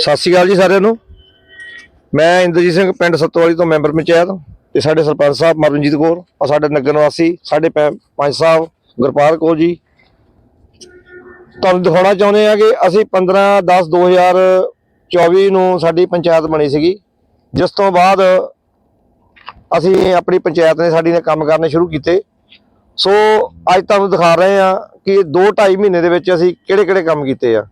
ਸਤਿ ਸ਼੍ਰੀ ਅਕਾਲ ਜੀ ਸਾਰਿਆਂ ਨੂੰ। ਮੈਂ ਇੰਦਰਜੀਤ ਸਿੰਘ, ਪਿੰਡ ਸੱਤੋਵਾਲੀ ਤੋਂ ਮੈਂਬਰ ਪੰਚਾਇਤ ਤੇ ਸਾਡੇ ਸਰਪੰਚ ਸਾਹਿਬ ਮਰਨਜੀਤ ਕੌਰ ਆ ਸਾਡੇ ਨਗਰ ਨਿਵਾਸੀ, ਸਾਡੇ ਪੈ- ਸਾਹਿਬ ਗੁਰਪਾਲ ਕੌਰ ਜੀ। ਤੁਹਾਨੂੰ ਦਿਖਾਉਣਾ ਚਾਹੁੰਦੇ ਆ ਕਿ ਅਸੀਂ 15 10 2024 ਨੂੰ ਸਾਡੀ ਪੰਚਾਇਤ ਬਣੀ ਸੀਗੀ। ਜਿਸ ਤੋਂ ਬਾਅਦ ਅਸੀਂ ਆਪਣੀ ਪੰਚਾਇਤ ਨੇ ਸਾਡੀ ਨੇ ਕੰਮ ਕਰਨੇ ਸ਼ੁਰੂ ਕੀਤੇ। ਸੋ ਅੱਜ ਤੁਹਾਨੂੰ ਦਿਖਾ ਰਹੇ ਆ ਕਿ 2 2.5 ਮਹੀਨੇ ਦੇ ਵਿੱਚ ਅਸੀਂ ਕਿਹੜੇ ਕਿਹੜੇ ਕੰਮ ਕੀਤੇ ਆ।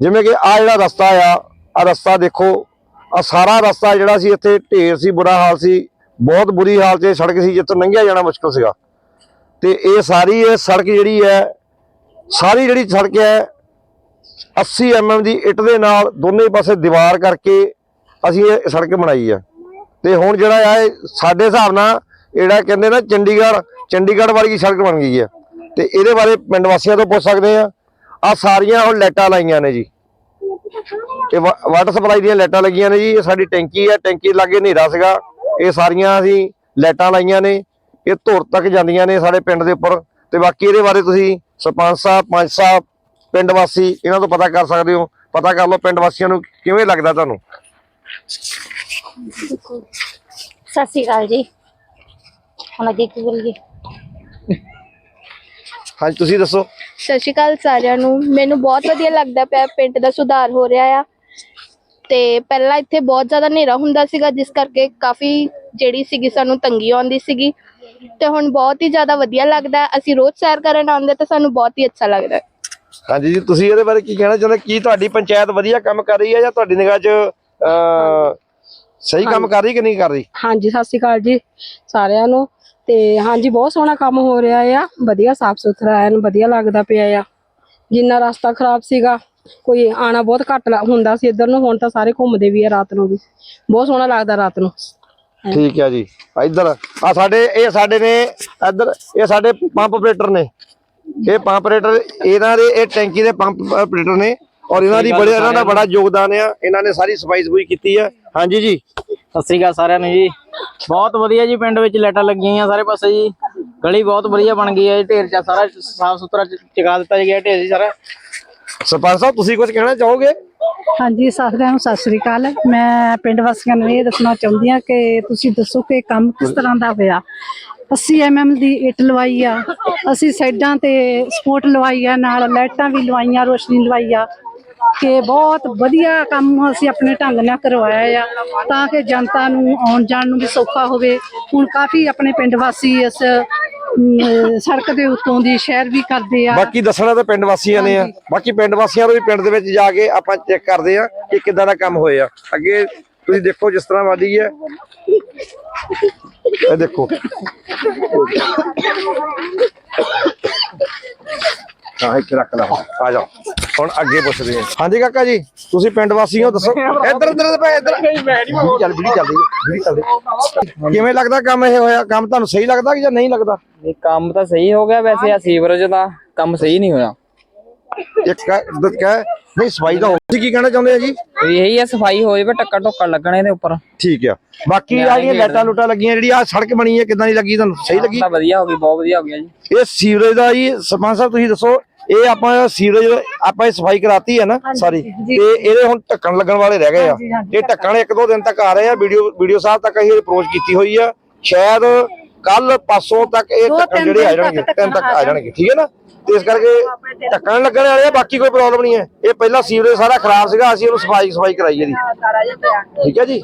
ਜਿਵੇਂ ਕਿ ਆ ਜਿਹੜਾ ਰਸਤਾ ਆ ਆ ਰਸਤਾ ਦੇਖੋ ਆ ਸਾਰਾ ਰਸਤਾ ਜਿਹੜਾ ਸੀ ਇੱਥੇ ਢੇਰ ਸੀ, ਬੁਰਾ ਹਾਲ ਸੀ, ਬਹੁਤ ਬੁਰੀ ਹਾਲਤ 'ਚ ਸੜਕ ਸੀ, ਜਿੱਥੋਂ ਲੰਘਿਆ ਜਾਣਾ ਮੁਸ਼ਕਲ ਸੀਗਾ। ਤੇ ਇਹ ਸਾਰੀ ਇਹ ਸੜਕ ਜਿਹੜੀ ਹੈ, ਸਾਰੀ ਜਿਹੜੀ ਸੜਕ ਹੈ 80 mm ਦੀ ਇੱਟ ਦੇ ਨਾਲ ਦੋਨੇ ਪਾਸੇ ਦੀਵਾਰ ਕਰਕੇ ਅਸੀਂ ਇਹ ਸੜਕ ਬਣਾਈ ਆ। ਤੇ ਹੁਣ ਜਿਹੜਾ ਆ ਇਹ ਸਾਡੇ ਹਿਸਾਬ ਨਾਲ ਜਿਹੜਾ ਕਹਿੰਦੇ ਨਾ ਚੰਡੀਗੜ੍ਹ ਚੰਡੀਗੜ੍ਹ ਵਾਲੀ ਸੜਕ ਬਣ ਗਈ ਹੈ ਤੇ ਇਹਦੇ ਬਾਰੇ ਪਿੰਡ ਵਾਸੀਆਂ ਤੋਂ ਪੁੱਛ ਸਕਦੇ ਆ। ਆ ਸਾਰੀਆਂ ਹੁਣ ਲਾਈਟਾਂ ਲਾਈਆਂ ਨੇ ਜੀ। ਇਹ ਵਾਟਰ ਸਪਲਾਈ ਦੀਆਂ ਲਾਈਟਾਂ ਲੱਗੀਆਂ ਨੇ ਜੀ ਇਹ ਸਾਡੀ ਟੈਂਕੀ ਹੈ ਟੈਂਕੀ ਲਾਗੇ ਹਨੇਰਾ ਸੀਗਾ। ਇਹ ਸਾਰੀਆਂ ਅਸੀਂ ਲਾਈਟਾਂ ਲਾਈਆਂ ਨੇ ਇਹ ਧੁਰ ਤੱਕ ਜਾਂਦੀਆਂ ਨੇ ਸਾਡੇ ਪਿੰਡ ਦੇ ਉੱਪਰ। ਤੇ ਬਾਕੀ ਇਹਦੇ ਬਾਰੇ ਤੁਸੀਂ ਸਰਪੰਚ ਸਾਹਿਬ ਪੰਚ ਸਾਹਿਬ ਪਿੰਡ ਵਾਸੀ ਇਹਨਾਂ ਤੋਂ ਪਤਾ ਕਰ ਸਕਦੇ ਹੋ। ਪਤਾ ਕਰ ਲਓ ਪਿੰਡ ਵਾਸੀਆਂ ਨੂੰ ਕਿਵੇਂ ਲੱਗਦਾ ਤੁਹਾਨੂੰ? ਸਤਿ ਸ਼੍ਰੀ ਅਕਾਲ ਜੀ। ਹੁਣ ਅੱਗੇ ਕੀ ਬੋਲੀਏ? ਹਾਂਜੀ ਤੁਸੀਂ ਦੱਸੋ। ਸਤਿ ਸ਼੍ਰੀ ਅਕਾਲ ਸਾਰਿਆਂ ਨੂੰ। ਮੈਨੂੰ ਬਹੁਤ ਵਧੀਆ ਲੱਗਦਾ ਪਿਆ ਪਿੰਡ ਦਾ ਸੁਧਾਰ ਹੋ ਰਿਹਾ ਆ। ਤੇ ਪਹਿਲਾਂ ਇੱਥੇ ਬਹੁਤ ਜ਼ਿਆਦਾ ਹਨੇਰਾ ਹੁੰਦਾ ਸੀਗਾ ਜਿਸ ਕਰਕੇ ਕਾਫੀ ਜਿਹੜੀ ਸੀਗੀ ਸਾਨੂੰ ਤੰਗੀ ਆਉਂਦੀ ਸੀਗੀ। ਤੇ ਹੁਣ ਬਹੁਤ ਹੀ ਜ਼ਿਆਦਾ ਵਧੀਆ ਲੱਗਦਾ। ਹੈ। ਅਸੀਂ ਰੋਜ਼ ਸੈਰ ਕਰਨ ਆਉਂਦੇ ਤਾਂ ਸਾਨੂੰ ਬਹੁਤ ਹੀ ਅੱਛਾ ਲੱਗਦਾ ਹੈ। ਹਾਂਜੀ ਜੀ ਤੁਸੀਂ ਇਹਦੇ ਬਾਰੇ ਕੀ ਕਹਿਣਾ ਚਾਹੁੰਦੇ ਕੀ ਤੁਹਾਡੀ ਪੰਚਾਇਤ ਵਧੀਆ ਕੰਮ ਕਰ ਰਹੀ ਹੈ ਜਾਂ ਤੁਹਾਡੀ ਨਿਗਾਹ 'ਚ ਅਹ, ਸਹੀ ਕੰਮ ਕਰ ਰਹੀ ਕਿ ਨਹੀਂ ਕਰ ਰਹੀ? ਹਾਂਜੀ ਸਤਿ ਸ਼੍ਰੀ ਅਕਾਲ ਜੀ ਸਾਰਿਆਂ ਨੂੰ। ਤੇ ਹਾਂਜੀ ਬਹੁਤ ਸੋਹਣਾ ਕੰਮ ਹੋ ਰਿਹਾ ਆ। ਵਧੀਆ ਸਾਫ਼ ਸੁਥਰਾ ਐਨ ਵਧੀਆ ਲੱਗਦਾ ਪਿਆ ਆ। ਜਿੰਨਾ ਰਸਤਾ ਖਰਾਬ ਸੀਗਾ ਕੋਈ ਆਣਾ ਬਹੁਤ ਘੱਟ ਹੁੰਦਾ ਸੀ ਇੱਧਰ ਨੂੰ ਹੁਣ ਤਾਂ ਸਾਰੇ ਘੁੰਮਦੇ ਵੀ ਆ ਰਾਤ ਨੂੰ ਵੀ। ਬਹੁਤ ਸੋਹਣਾ ਲੱਗਦਾ ਰਾਤ ਨੂੰ। ਠੀਕ ਹੈ ਜੀ। ਇੱਧਰ ਆ ਸਾਡੇ ਇਹ ਸਾਡੇ ਨੇ ਇੱਧਰ ਇਹ ਸਾਡੇ ਪੰਪ ਆਪਰੇਟਰ ਨੇ। ਇਹ ਪੰਪ ਆਪਰੇਟਰ ਇਹਨਾਂ ਦੇ ਇਹ ਟੈਂਕੀ ਦੇ ਪੰਪ ਆਪਰੇਟਰ ਨੇ। ਔਰ ਇਹਨਾਂ ਦੀ ਬੜੇ ਇਹਨਾਂ ਦਾ ਬੜਾ ਯੋਗਦਾਨ ਆ। ਇਹਨਾਂ ਨੇ ਸਾਰੀ ਸਫ਼ਾਈ ਸਫੂਈ ਕੀਤੀ ਹੈ ਹਾਂਜੀ ਜੀ। ਸਤਿ ਸ੍ਰੀ ਅਕਾਲ ਸਾਰਿਆਂ ਨੂੰ ਜੀ। ਬਹੁਤ ਵਧੀਆ ਜੀ ਪਿੰਡ ਵਿੱਚ ਲਾਈਟਾਂ ਲੱਗੀਆਂ ਸਾਰੇ ਪਾਸੇ ਜੀ। ਗਲੀ ਬਹੁਤ ਵਧੀਆ ਬਣ ਗਈ ਹੈ ਜੀ ਢੇਰ ਚਾ ਸਾਰਾ ਸਾਫ਼ ਸੁਥਰਾ ਚ- ਚਕਾ ਦਿੱਤਾ ਗਿਆ ਢੇਰ ਜੀ ਸਾਰਾ। ਸਰਪੰਚ ਸਾਹਿਬ ਤੁਸੀਂ ਕੁਝ ਕਹਿਣਾ ਚਾਹੋਗੇ? ਹਾਂਜੀ ਸਾਰਿਆਂ ਨੂੰ ਸਤਿ ਸ੍ਰੀ ਅਕਾਲ। ਮੈਂ ਪਿੰਡ ਵਾਸੀਆਂ ਨੂੰ ਇਹ ਦੱਸਣਾ ਚਾਹੁੰਦੀ ਹਾਂ ਕਿ ਤੁਸੀਂ ਦੱਸੋ ਕਿ ਕੰਮ ਕਿਸ ਤਰ੍ਹਾਂ ਦਾ ਹੋਇਆ? 80 ਐਮਐਮ ਦੀ ਇੱਟ ਲਵਾਈ ਆ। ਅਸੀਂ ਸਾਈਡਾਂ ਤੇ ਸਪੋਰਟ ਲਵਾਈ ਆ ਨਾਲ ਲਾਈਟਾਂ ਵੀ ਲਵਾਈਆਂ ਰੋਸ਼ਨੀ ਲਵਾਈ ਆ। ਕਿ ਬਹੁਤ ਵਧੀਆ ਕੰਮ ਅਸੀਂ ਆਪਣੇ ਢੰਗ ਨਾਲ ਕਰਵਾਇਆ ਆ ਤਾਂ ਕਿ ਜਨਤਾ ਨੂੰ ਆਉਣ ਜਾਣ ਨੂੰ ਵੀ ਸੌਖਾ ਹੋਵੇ। ਹੁਣ ਕਾਫੀ ਆਪਣੇ ਪਿੰਡ ਵਾਸੀ ਇਸ ਅਮ, ਸੜਕ ਦੇ ਉੱਤੋਂ ਦੀ ਸ਼ਹਿਰ ਵੀ ਕਰਦੇ ਆ। ਬਾਕੀ ਦੱਸਣਾ ਤਾਂ ਪਿੰਡ ਵਾਸੀਆਂ ਨੇ ਆ। ਬਾਕੀ ਪਿੰਡ ਵਾਸੀਆਂ ਤੋਂ ਵੀ ਪਿੰਡ ਦੇ ਵਿੱਚ ਜਾ ਕੇ ਆਪਾਂ ਚੈੱਕ ਕਰਦੇ ਆ ਕਿ ਕਿੱਦਾਂ ਦਾ ਕੰਮ ਹੋਇਆ। ਅੱਗੇ ਤੁਸੀਂ ਦੇਖੋ ਜਿਸ ਤਰ੍ਹਾਂ ਵਾਦੀ ਹੈ। ਇਹ ਦੇਖੋ। ਹਾਂ ਇੱਥੇ ਰੱਖ ਲਾ। ਆ ਜਾਓ। ਹੁਣ ਅੱਗੇ ਪੁੱਛਦੇ ਹਾਂ ਹਾਂਜੀ ਕਾਕਾ ਜੀ ਤੁਸੀਂ ਪਿੰਡ ਵਾਸੀ ਹੋ ਦੱਸੋ। ਇੱਧਰ ਇੱਧਰ ਇੱਧਰ। ਇੱਧਰ ਚੱਲ ਵੀਡੀ ਚੱਲਦੀ ਵੀਡੀ ਚੱਲਦੀ। ਕਿਵੇਂ ਲੱਗਦਾ ਕੰਮ ਇਹ ਹੋਇਆ? ਕੰਮ ਤੁਹਾਨੂੰ ਸਹੀ ਲੱਗਦਾ ਕਿ ਜਾਂ ਨਹੀਂ ਲੱਗਦਾ? ਇਹ ਕੰਮ ਤਾਂ ਸਹੀ ਹੋ ਗਿਆ ਵੈਸੇ ਆ ਸੀਵਰੇਜ ਦਾ ਕੰਮ ਸਹੀ ਨਹੀਂ ਹੋਇਆ। ਇੱਕ ਕਹਿ ਨਹੀਂ ਸਫ਼ਾਈ ਦਾ ਹੋ ਤੁਸੀਂ ਕੀ ਕਹਿਣਾ ਚਾਹੁੰਦੇ ਆ ਜੀ? ਇਹੀ ਆ ਸਫ਼ਾਈ ਹੋ ਜਾਵੇ ਟੱਕਾ ਟੋਕਾ ਲੱਗਣੇ ਦੇ ਉੱਪਰ। ਠੀਕ ਆ। ਬਾਕੀ ਆ ਜਿਹੜੀਆਂ ਲਾਈਟਾਂ ਲੂਟਾਂ ਲੱਗੀਆਂ ਜਿਹੜੀ ਆ ਸੜਕ ਬਣੀ ਹੈ ਕਿਦਾਂ ਦੀ ਲੱਗੀ ਤੁਹਾਨੂੰ? ਸਹੀ ਲੱਗੀ? ਤਾਂ ਵਧੀਆ ਹੋ ਗਈ ਬਹੁਤ ਵਧੀਆ ਹੋ ਗਿਆ ਜੀ। ਇਹ ਸੀਵਰੇਜ ਦਾ ਜੀ ਸਰਪੰਚ ਸਾਹਿਬ ਤੁਸੀਂ ਦੱਸੋ ਇਹ ਆਪਾਂ ਸੀਵਰੇਜ ਆਪਾਂ ਇਹ ਸਫ਼ਾਈ ਕਰਾਤੀ ਹੈ ਨਾ ਸਾਰੀ। ਤੇ ਇਹਦੇ ਹੁਣ ਢੱਕਣ ਲੱਗਣ ਵਾਲੇ ਰਹਿ ਗਏ ਆ। ਇਹ ਢੱਕਣ। ਇੱਕ ਦੋ ਦਿਨ ਤੱਕ ਆ ਰਹੇ ਆ। ਵੀਡੀਓ ਵੀਡੀਓ ਸਾਹਿਬ ਤੱਕ ਅਸੀਂ ਅਪਰੋਚ ਕੀਤੀ ਹੋਈ ਆ। ਸ਼ਾਇਦ ਕੱਲ ਪਾਸੋਂ ਤੱਕ ਇਹ ਢੱਕਣ ਜਿਹੜੇ ਆ ਜਾਣਗੇ ਤਿੰਨ ਤੱਕ ਆ ਜਾਣਗੇ। ਠੀਕ ਹੈ ਨਾ? ਤੇ ਇਸ ਕਰਕੇ ਢੱਕਣ ਲੱਗਣ ਵਾਲੇ ਆ ਬਾਕੀ ਕੋਈ ਪ੍ਰੋਬਲਮ ਨਹੀਂ ਹੈ। ਇਹ ਪਹਿਲਾਂ ਸੀਵਰੇਜ ਸਾਰਾ ਖਰਾਬ ਸੀਗਾ ਅਸੀਂ ਉਹਨੂੰ ਸਫ਼ਾਈ ਸਫ਼ਾਈ ਕਰਾਈ ਇਹਦੀ। ਠੀਕ ਹੈ ਜੀ?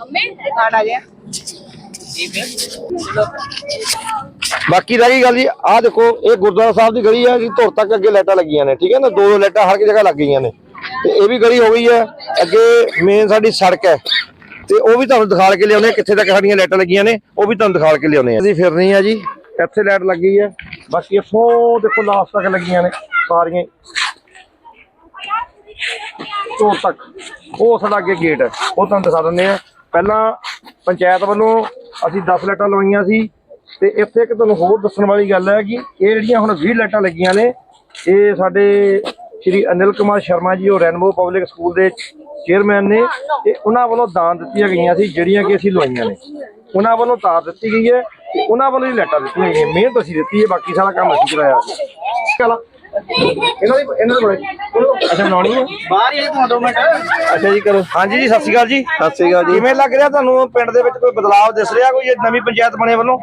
ਬਾਕੀ ਰਹਿ ਗਈ ਗੱਲ ਜੀ, ਆਹ ਦੇਖੋ, ਇਹ ਗੁਰਦੁਆਰਾ ਸਾਹਿਬ ਦੀ ਗਲੀ ਹੈ ਜੀ, ਧੁਰ ਤੱਕ ਅੱਗੇ ਲਾਈਟਾਂ ਲੱਗੀਆਂ ਨੇ, ਠੀਕ ਹੈ ਨਾ? ਦੋ ਦੋ ਲਾਈਟਾਂ ਹਰ ਇੱਕ ਜਗ੍ਹਾ ਲੱਗ ਗਈਆਂ ਨੇ। ਤੇ ਇਹ ਵੀ ਗਲੀ ਹੋ ਗਈ ਹੈ, ਅੱਗੇ ਮੇਨ ਸਾਡੀ ਸੜਕ ਹੈ। ਤੇ ਉਹ ਵੀ ਤੁਹਾਨੂੰ ਦਿਖਾਲ ਕੇ ਲਿਆਉਨੇ ਕਿੱਥੇ ਤੱਕ ਸਾਡੀਆਂ ਲਾਈਟਾਂ ਲੱਗੀਆਂ ਨੇ, ਉਹ ਵੀ ਤੁਹਾਨੂੰ ਦਿਖਾਲ ਕੇ ਲਿਆਉਨੇ ਆ ਅਸੀਂ ਫਿਰਨੀ ਆ ਜੀ, ਇੱਥੇ ਲਾਈਟ ਲੱਗੀ ਹੈ, ਬਾਕੀ ਇੱਥੋਂ ਦੇਖੋ ਲਾਸਟ ਤੱਕ ਲੱਗੀਆਂ ਨੇ ਸਾਰੀਆਂ ਹੀ। ਤੱਕ, ਉਹ ਸਾਡਾ ਅੱਗੇ ਗੇਟ ਹੈ, ਉਹ ਤੁਹਾਨੂੰ ਦਿਖਾ ਦਿੰਦੇ ਆ ਪਹਿਲਾਂ ਪੰਚਾਇਤ ਵੱਲੋਂ ਅਸੀਂ 10 ਲਾਈਟਾਂ ਲਵਾਈਆਂ ਸੀ ਤੇ ਇੱਥੇ ਇੱਕ ਤੁਹਾਨੂੰ ਹੋਰ ਦੱਸਣ ਵਾਲੀ ਗੱਲ ਹੈ ਕਿ ਇਹ ਜਿਹੜੀਆਂ ਹੁਣ 20 ਲਾਈਟਾਂ ਲੱਗੀਆਂ ਨੇ, ਇਹ ਸਾਡੇ ਸ਼੍ਰੀ ਅਨਿਲ ਕੁਮਾਰ ਸ਼ਰਮਾ ਜੀ, ਉਹ ਰੈਨਬੋ ਪਬਲਿਕ ਸਕੂਲ ਦੇ ਚੇਅਰਮੈਨ ਨੇ ਤੇ ਉਹਨਾਂ ਵੱਲੋਂ ਦਾਨ ਦਿੱਤੀਆਂ ਗਈਆਂ ਸੀ, ਜਿਹੜੀਆਂ ਕਿ ਅਸੀਂ ਲਵਾਈਆਂ ਨੇ। ਉਹਨਾਂ ਵੱਲੋਂ ਤਾਰ ਦਿੱਤੀ ਗਈ ਹੈ ਤੇ ਉਹਨਾਂ ਵੱਲੋਂ ਹੀ ਲਾਈਟਾਂ ਦਿੱਤੀਆਂ ਗਈਆਂ ਮਿਹਨਤ ਅਸੀਂ ਦਿੱਤੀ ਹੈ, ਬਾਕੀ ਸਾਰਾ ਕੰਮ ਅਸੀਂ ਕਰਾਇਆ। ਚਲ ਇਹਨਾਂ ਦੀ ਇਹਨਾਂ ਦੇ ਬਣੇ ਅੱਛਾ ਬਣਾਉਣੀ ਹੈ ਬਾਹਰ ਹੀ ਹੈ ਤੁਹਾਨੂੰ ਦੋ ਮਿੰਟ। ਅੱਛਾ ਜੀ ਕਰੋ। ਹਾਂਜੀ ਜੀ ਸਤਿ ਸ਼੍ਰੀ ਅਕਾਲ ਜੀ। ਸਤਿ ਸ਼੍ਰੀ ਅਕਾਲ ਜੀ। ਕਿਵੇਂ ਲੱਗ ਰਿਹਾ ਤੁਹਾਨੂੰ ਪਿੰਡ ਦੇ ਵਿੱਚ ਕੋਈ ਬਦਲਾਅ ਦਿਸ ਰਿਹਾ ਕੋਈ ਇਹ ਨਵੀਂ ਪੰਚਾਇਤ ਬਣੇ ਵੱਲੋਂ?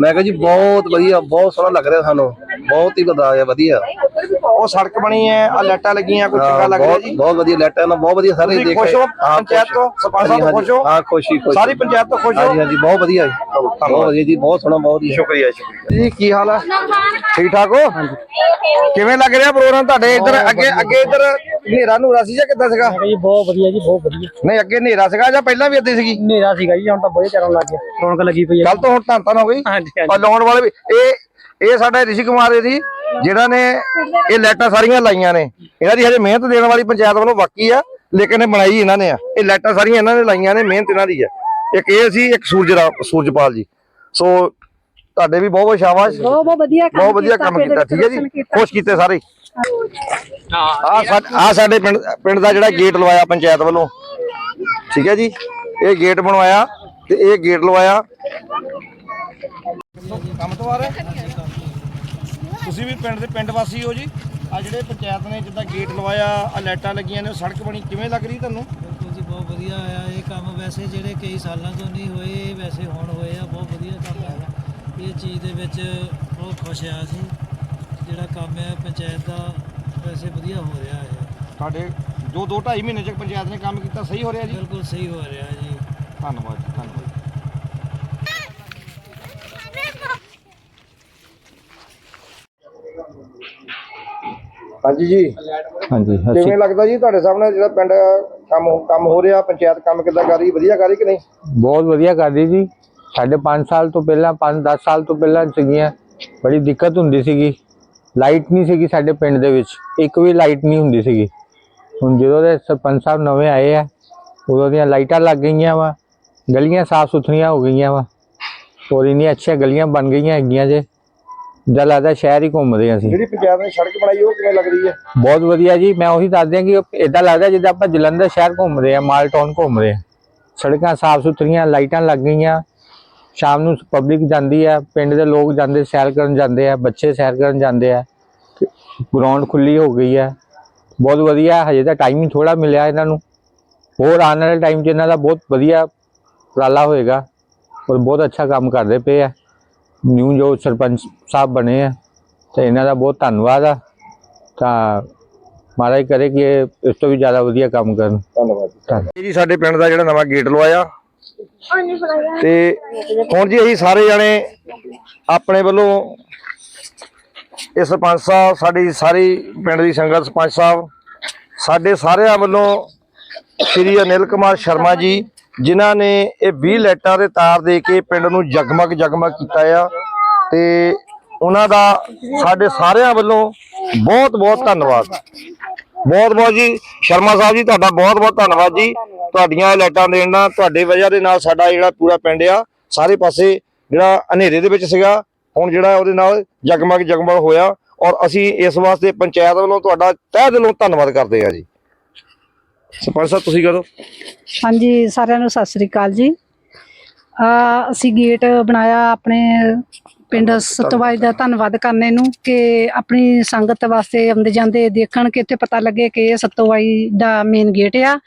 ਮੈਂ ਕਿਹਾ ਜੀ ਬਹੁਤ ਵਧੀਆ ਬਹੁਤ ਸੋਹਣਾ ਲੱਗ ਰਿਹਾ ਸਾਨੂੰ। ਬਹੁਤ ਹੀ ਬਦਲਾਅ ਆ ਵਧੀਆ। ਉਹ ਸੜਕ ਬਣੀ ਹੈ ਆ ਲਾਈਟਾਂ ਲੱਗੀਆਂ ਕੋਈ ਚੰਗਾ ਹਾਂ, ਲੱਗ ਰਿਹਾ ਜੀ? ਬਹੁਤ ਵਧੀਆ ਲੈਟਰ ਨਾਲ ਬਹੁਤ ਵਧੀਆ ਸਾਰੇ ਦੇਖ ਖੁਸ਼ ਕੇ- ਹੋ? ਹਾਂ, ਪੰਚਾਇਤ। ਤੋਂ? ਸਰਪੰਚ ਸਾਹਿਬ ਤੋਂ ਖੁਸ਼ ਹੋ? ਹਾਂ ਖੁਸ਼ ਹੀ ਖੁਸ਼। ਸਾਰੀ ਪੰਚਾਇਤ ਤੋਂ ਖੁਸ਼ ਹੋ? ਹਾਂਜੀ ਹਾਂਜੀ ਬਹੁਤ ਵਧੀਆ। ਜੀ ਬਹੁਤ ਵਧੀਆ ਜੀ ਬਹੁਤ ਸੋਹਣਾ ਬਹੁਤ ਵਧੀਆ। ਸ਼ੁਕਰੀਆ ਸ਼ੁਕਰੀਆ। ਜੀ ਕੀ ਹਾਲ ਹੈ ਠੀਕ ਠਾਕ ਹੋ? ਕਿਵੇਂ ਲੱਗ ਰਿਹਾ ਪ੍ਰੋਗਰਾਮ ਤੁਹਾਡੇ ਇੱਧਰ ਅੱਗੇ ਅੱਗੇ ਇੱਧਰ ਹਨੇਰਾ ਨੂਰਾ ਸੀ ਜਾਂ ਕਿੱਦਾਂ ਸੀਗਾ? ਜੀ ਬਹੁਤ ਵਧੀਆ ਜੀ ਬਹੁਤ ਵਧੀਆ। ਨਹੀਂ ਅੱਗੇ ਹਨੇਰਾ ਸੀਗਾ ਜਾਂ ਪਹਿਲਾਂ ਵੀ ਹੀ ਸੀਗੀ? ਹਨੇਰਾ ਸੀਗਾ ਜੀ ਹੁਣ ਤਾਂ ਬਹੁਤ ਚੱਲਣ ਲੱਗ ਗਿਆ ਰੌਣਕ ਲੱਗੀ ਪਈ ਕੱਲ ਤੋਂ ਹੁਣ ਧੰਨ ਧੰਨ ਹੋ ਗਈ। ਹਾਂਜੀ ਔਰ ਲਾਉਣ ਵਾਲੇ ਵੀ ਇਹ ਇਹ ਸਾਡਾ ਰਿਸ਼ੀ ਕੁਮਾਰ ਹੈ ਜੀ ਜਿਹੜਾ ਨੇ ਇਹ ਲਾਈਟਾਂ ਸਾਰੀਆਂ ਲਾਈਆਂ ਨੇ। ਇਹਨਾਂ ਦੀ ਹਜੇ ਮਿਹਨਤ ਦੇਣ ਵਾਲੀ ਪੰਚਾਇਤ ਵੱਲੋਂ ਬਾਕੀ ਆ ਲੇਕਿਨ ਇਹ ਬਣਾਈ ਇਹਨਾਂ ਨੇ ਆ। ਇਹ ਲਾਈਟਾਂ ਸਾਰੀਆਂ ਇਹਨਾਂ ਨੇ ਲਾਈਆਂ ਨੇ ਮਿਹਨਤ ਇਹਨਾਂ ਦੀ ਆ। ਇੱਕ ਇਹ ਸੀ ਇੱਕ ਸੂਰਜ ਰਾ- ਸੂਰਜਪਾਲ ਜੀ। ਸੋ ਤੁਹਾਡੇ ਵੀ ਬਹੁਤ ਬਹੁਤ ਸ਼ਾਬਾਸ਼। ਬਹੁਤ ਬਹੁਤ ਵਧੀਆ ਕੰਮ ਬਹੁਤ ਵਧੀਆ ਕੰਮ ਕੀਤਾ ਠੀਕ ਹੈ ਜੀ। ਖੁਸ਼ ਕੀਤੇ ਸਾਰੇ। ਆ ਆ ਸਾਡੇ ਪਿੰਡ ਪਿੰਡ ਦਾ ਜਿਹੜਾ ਗੇਟ ਲਵਾਇਆ ਪੰਚਾਇਤ ਵੱਲੋਂ। ਠੀਕ ਹੈ ਜੀ? ਇਹ ਗੇਟ ਬਣਵਾਇਆ ਤੇ ਇਹ ਗੇਟ ਲਵਾਇਆ। ਕੰਮ ਤੋਂ ਆ ਰਹੇ? ਤੁਸੀਂ ਵੀ ਪਿੰਡ ਦੇ ਪਿੰਡ ਵਾਸੀ ਹੋ ਜੀ। ਆ ਜਿਹੜੇ ਪੰਚਾਇਤ ਨੇ ਜਿੱਦਾਂ ਗੇਟ ਲਵਾਇਆ ਆ ਲਾਈਟਾਂ ਲੱਗੀਆਂ ਨੇ ਸੜਕ ਬਣੀ। ਕਿਵੇਂ ਲੱਗ ਰਹੀ ਤੁਹਾਨੂੰ? ਬਿਲਕੁਲ ਜੀ ਬਹੁਤ ਵਧੀਆ ਆਇਆ ਇਹ ਕੰਮ ਵੈਸੇ ਜਿਹੜੇ ਕਈ ਸਾਲਾਂ ਤੋਂ ਨਹੀਂ ਹੋਏ ਵੈਸੇ ਹੁਣ ਹੋਏ ਆ। ਬਹੁਤ ਵਧੀਆ ਕੰਮ ਹੈਗਾ। ਇਹ ਚੀਜ਼ ਦੇ ਵਿੱਚ ਬਹੁਤ ਖੁਸ਼ ਆ ਅਸੀਂ। ਜਿਹੜਾ ਕੰਮ ਹੈ ਪੰਚਾਇਤ ਦਾ ਵੈਸੇ ਵਧੀਆ ਹੋ ਰਿਹਾ ਹੈ। ਤੁਹਾਡੇ ਜੋ 2 2.5 ਮਹੀਨੇ ਚ ਪੰਚਾਇਤ ਨੇ ਕੰਮ ਕੀਤਾ ਸਹੀ ਹੋ ਰਿਹਾ ਜੀ? ਬਿਲਕੁਲ ਸਹੀ ਹੋ ਰਿਹਾ ਜੀ। ਧੰਨਵਾਦ ਜੀ ਧੰਨਵਾਦ ਹਾਂਜੀ ਜੀ। ਹਾਂਜੀ ਕਿਵੇਂ ਲੱਗਦਾ ਜੀ ਤੁਹਾਡੇ ਸਾਹਮਣੇ ਜਿਹੜਾ ਪਿੰਡ ਕੰਮ ਕੰਮ ਹੋ ਰਿਹਾ ਪੰਚਾਇਤ ਕੰਮ ਕਿੱਦਾਂ ਕਰ ਰਹੀ ਵਧੀਆ ਕਰ ਰਹੀ ਕਿ ਨਹੀਂ? ਬਹੁਤ ਵਧੀਆ ਕਰਦੀ ਜੀ। ਸਾਡੇ 5 ਸਾਲ ਤੋਂ ਪਹਿਲਾਂ 5-10 ਸਾਲ ਤੋਂ ਪਹਿਲਾਂ ਸੀਗੀਆਂ ਬੜੀ ਦਿੱਕਤ ਹੁੰਦੀ ਸੀਗੀ। ਲਾਈਟ ਨਹੀਂ ਸੀਗੀ ਸਾਡੇ ਪਿੰਡ ਦੇ ਵਿੱਚ। ਇੱਕ ਵੀ ਲਾਈਟ ਨਹੀਂ ਹੁੰਦੀ ਸੀਗੀ। ਹੁਣ ਜਦੋਂ ਦੇ ਸਰਪੰਚ ਸਾਹਿਬ ਨਵੇਂ ਆਏ ਆ ਉਦੋਂ ਦੀਆਂ ਲਾਈਟਾਂ ਲੱਗ ਗਈਆਂ ਵਾ ਗਲੀਆਂ ਸਾਫ਼ ਸੁਥਰੀਆਂ ਹੋ ਗਈਆਂ ਵਾ। ਔਰ ਇੰਨੀਆਂ ਅੱਛੀਆਂ ਗਲੀਆਂ ਬਣ ਗਈਆਂ ਹੈਗੀਆਂ ਜੇ। ਜਿਹਾ ਲੱਗਦਾ ਸ਼ਹਿਰ ਹੀ ਘੁੰਮਦੇ ਅਸੀਂ। ਜਿਹੜੀ ਪੰਚਾਇਤ ਨੇ ਸੜਕ ਬਣਾਈ ਉਹ ਕਿਵੇਂ ਲੱਗ ਰਹੀ ਹੈ? ਬਹੁਤ ਵਧੀਆ ਜੀ ਮੈਂ ਉਹੀ ਦੱਸ ਦਿਆਂ ਕਿ ਇਦਾਂ ਲੱਗਦਾ ਜਿੱਦਾਂ ਆਪਾਂ ਜਲੰਧਰ ਸ਼ਹਿਰ ਘੁੰਮ ਰਹੇ ਆ ਮਾਲ ਟਾਊਨ ਘੁੰਮ ਰਹੇ ਆ। ਸੜਕਾਂ ਸਾਫ਼ ਸੁਥਰੀਆਂ ਲਾਈਟਾਂ ਲੱਗ ਗਈਆਂ। ਸ਼ਾਮ ਨੂੰ ਪਬਲਿਕ ਜਾਂਦੀ ਆ ਪਿੰਡ ਦੇ ਲੋਕ ਜਾਂਦੇ ਸੈਰ ਕਰਨ ਜਾਂਦੇ ਆ ਬੱਚੇ ਸੈਰ ਕਰਨ ਜਾਂਦੇ ਆ ਗਰਾਊਂਡ ਖੁੱਲੀ ਹੋ ਗਈ ਆ ਬਹੁਤ ਵਧੀਆ ਹਜੇ ਤਾਂ ਟਾਈਮ ਹੀ ਥੋੜਾ ਮਿਲਿਆ ਇਹਨਾਂ ਨੂੰ। ਹੋਰ ਆਉਣ ਵਾਲੇ ਟਾਈਮ 'ਚ ਇਹਨਾਂ ਦਾ ਬਹੁਤ ਵਧੀਆ ਉਪਰਾਲਾ ਹੋਏਗਾ ਔਰ ਬਹੁਤ ਅੱਛਾ ਕੰਮ ਕਰਦੇ ਪਏ ਆ ਨਿਊ ਜੋ ਸਰਪੰਚ ਸਾਹਿਬ ਬਣੇ ਆ ਤੇ ਇਹਨਾਂ ਦਾ ਬਹੁਤ ਧੰਨਵਾਦ ਆ। ਤਾਂ ਮਹਾਰਾਜ ਕਰੇ ਕਿ ਇਸ ਤੋਂ ਵੀ ਜ਼ਿਆਦਾ ਵਧੀਆ ਕੰਮ ਕਰਨ। ਧੰਨਵਾਦ ਜੀ। ਸਾਡੇ ਪਿੰਡ ਦਾ ਜਿਹੜਾ ਨਵਾਂ ਗੇਟ ਲਵਾਇਆ। ਤੇ ਹੁਣ ਜੀ ਅਸੀਂ ਸਾਰੇ ਜਣੇ ਆਪਣੇ ਵੱਲੋਂ ਇਹ ਸਰਪੰਚ ਸਾਹਿਬ, ਸਾਡੀ ਸਾਰੀ ਪਿੰਡ ਦੀ ਸੰਗਤ ਸਰਪੰਚ ਸਾਹਿਬ, ਸਾਡੇ ਸਾਰਿਆਂ ਵੱਲੋਂ ਸ਼੍ਰੀ ਅਨਿਲ ਕੁਮਾਰ ਸ਼ਰਮਾ ਜੀ, ਜਿਨ੍ਹਾਂ ਨੇ ਇਹ 20 ਲਾਈਟਾਂ ਦੇ ਤਾਰ ਦੇ ਕੇ ਪਿੰਡ ਨੂੰ ਜਗਮਗ ਜਗਮਗ ਕੀਤਾ ਆ ਤੇ ਉਹਨਾਂ ਦਾ ਸਾਡੇ ਸਾਰਿਆਂ ਵੱਲੋਂ ਬਹੁਤ ਬਹੁਤ ਧੰਨਵਾਦ। ਬਹੁਤ ਬਹੁਤ ਜੀ, ਸ਼ਰਮਾ ਸਾਹਿਬ ਜੀ, ਤੁਹਾਡਾ ਬਹੁਤ ਬਹੁਤ ਧੰਨਵਾਦ ਜੀ। ਤੁਹਾਡੀਆਂ ਲਾਈਟਾਂ ਦੇਣ ਨਾਲ, ਤੁਹਾਡੇ ਵਜ੍ਹਾ ਦੇ ਨਾਲ ਸਾਡਾ ਜਿਹੜਾ ਪੂਰਾ ਪਿੰਡ ਆ, ਸਾਰੇ ਪਾਸੇ ਜਿਹੜਾ ਹਨੇਰੇ ਦੇ ਵਿੱਚ ਸੀਗਾ, ਹੁਣ ਜਿਹੜਾ ਉਹਦੇ ਨਾਲ ਜਗਮਗ ਜਗਮਗ ਹੋਇਆ ਔਰ ਅਸੀਂ ਇਸ ਵਾਸਤੇ ਪੰਚਾਇਤ ਵੱਲੋਂ ਤੁਹਾਡਾ ਤਹਿ ਦਿਲੋਂ ਧੰਨਵਾਦ ਕਰਦੇ ਆ ਜੀ। ਸਰਪੰਚ ਸਾਹਿਬ, ਤੁਸੀਂ ਕਰੋ ਹਾਂਜੀ, ਸਾਰਿਆਂ ਨੂੰ ਸਤਿ ਸ੍ਰੀ ਅਕਾਲ ਜੀ। ਅਸੀਂ ਗੇਟ ਬਣਾਇਆ ਆਪਣੇ ਪਿੰਡ ਸਤਵਾਈ ਦਾ ਧੰਨਵਾਦ। ਕਰਨੇ ਨੂੰ ਕਿ ਆਪਣੀ ਸੰਗਤ ਵਾਸਤੇ ਆਉਂਦੇ ਜਾਂਦੇ ਦੇਖਣ ਕਿ ਇੱਥੇ ਪਤਾ ਲੱਗੇ ਕਿ ਇਹ ਸਤਵਾਈ ਦਾ ਮੇਨ ਗੇਟ ਆ।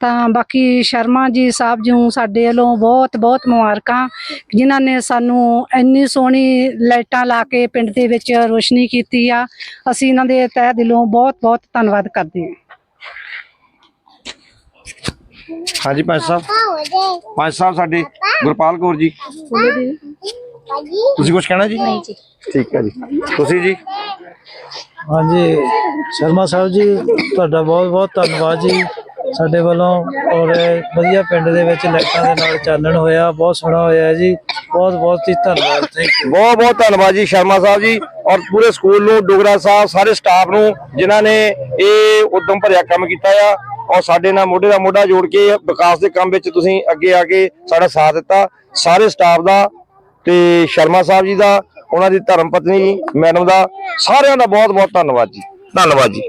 ਤਾਂ ਬਾਕੀ ਸ਼ਰਮਾ ਜੀ ਸਾਹਿਬ ਜੀ ਸਾਡੇ ਵੱਲੋਂ ਬਹੁਤ ਬਹੁਤ ਮੁਬਾਰਕਾਂ ਜਿਨ੍ਹਾਂ ਨੇ ਸਾਨੂੰ ਇੰਨੀ ਸੋਹਣੀ ਲਾਈਟਾਂ ਲਾ ਕੇ ਪਿੰਡ ਦੇ ਵਿੱਚ ਰੋਸ਼ਨੀ ਕੀਤੀ ਆ। ਅਸੀਂ ਇਹਨਾਂ ਦੇ ਤਹਿ ਦਿਲੋਂ ਬਹੁਤ ਬਹੁਤ ਧੰਨਵਾਦ ਕਰਦੇ ਹਾਂ। ਹਾਂਜੀ ਪੰਚ ਸਾਹਿਬ। ਪੰਚ ਸਾਹਿਬ ਸਾਡੇ ਗੁਰਪਾਲ ਕੌਰ ਜੀ। ਤੁਸੀਂ ਕੁਝ ਕਹਿਣਾ ਜੀ? ਨਹੀਂ ਜੀ ਠੀਕ ਹੈ ਜੀ। ਤੁਸੀਂ ਜੀ? ਹਾਂਜੀ ਸ਼ਰਮਾ ਸਾਹਿਬ ਜੀ ਤੁਹਾਡਾ ਬਹੁਤ ਬਹੁਤ ਧੰਨਵਾਦ ਜੀ। ਸਾਡੇ ਵੱਲੋਂ ਔਰ ਵਧੀਆ ਪਿੰਡ ਦੇ ਵਿੱਚ ਲਾਈਟਾਂ ਦੇ ਨਾਲ ਚਾਨਣ ਹੋਇਆ ਬਹੁਤ ਸੋਹਣਾ ਹੋਇਆ ਜੀ। ਬਹੁਤ ਬਹੁਤ ਹੀ ਧੰਨਵਾਦ ਥੈਂਕ ਯੂ ਬਹੁਤ ਬਹੁਤ ਧੰਨਵਾਦ ਜੀ ਸ਼ਰਮਾ ਸਾਹਿਬ ਜੀ ਔਰ ਪੂਰੇ ਸਕੂਲ ਨੂੰ ਡੋਗਰਾ ਸਾਹਿਬ ਸਾਰੇ ਸਟਾਫ ਨੂੰ ਜਿਨ੍ਹਾਂ ਨੇ ਇਹ ਉਦਮ ਭਰਿਆ ਕੰਮ ਕੀਤਾ ਆ। ਔਰ ਸਾਡੇ ਨਾਲ ਮੋਢੇ ਦਾ ਮੋਢਾ ਜੋੜ ਕੇ ਵਿਕਾਸ ਦੇ ਕੰਮ ਵਿੱਚ ਤੁਸੀਂ ਅੱਗੇ ਆ ਕੇ ਸਾਡਾ ਸਾਥ ਦਿੱਤਾ। ਸਾਰੇ ਸਟਾਫ ਦਾ ਤੇ ਸ਼ਰਮਾ ਸਾਹਿਬ ਜੀ ਦਾ, ਉਹਨਾਂ ਦੀ ਧਰਮ ਪਤਨੀ ਮੈਡਮ ਦਾ, ਸਾਰਿਆਂ ਦਾ ਬਹੁਤ ਬਹੁਤ ਧੰਨਵਾਦ ਜੀ। ਧੰਨਵਾਦ ਜੀ।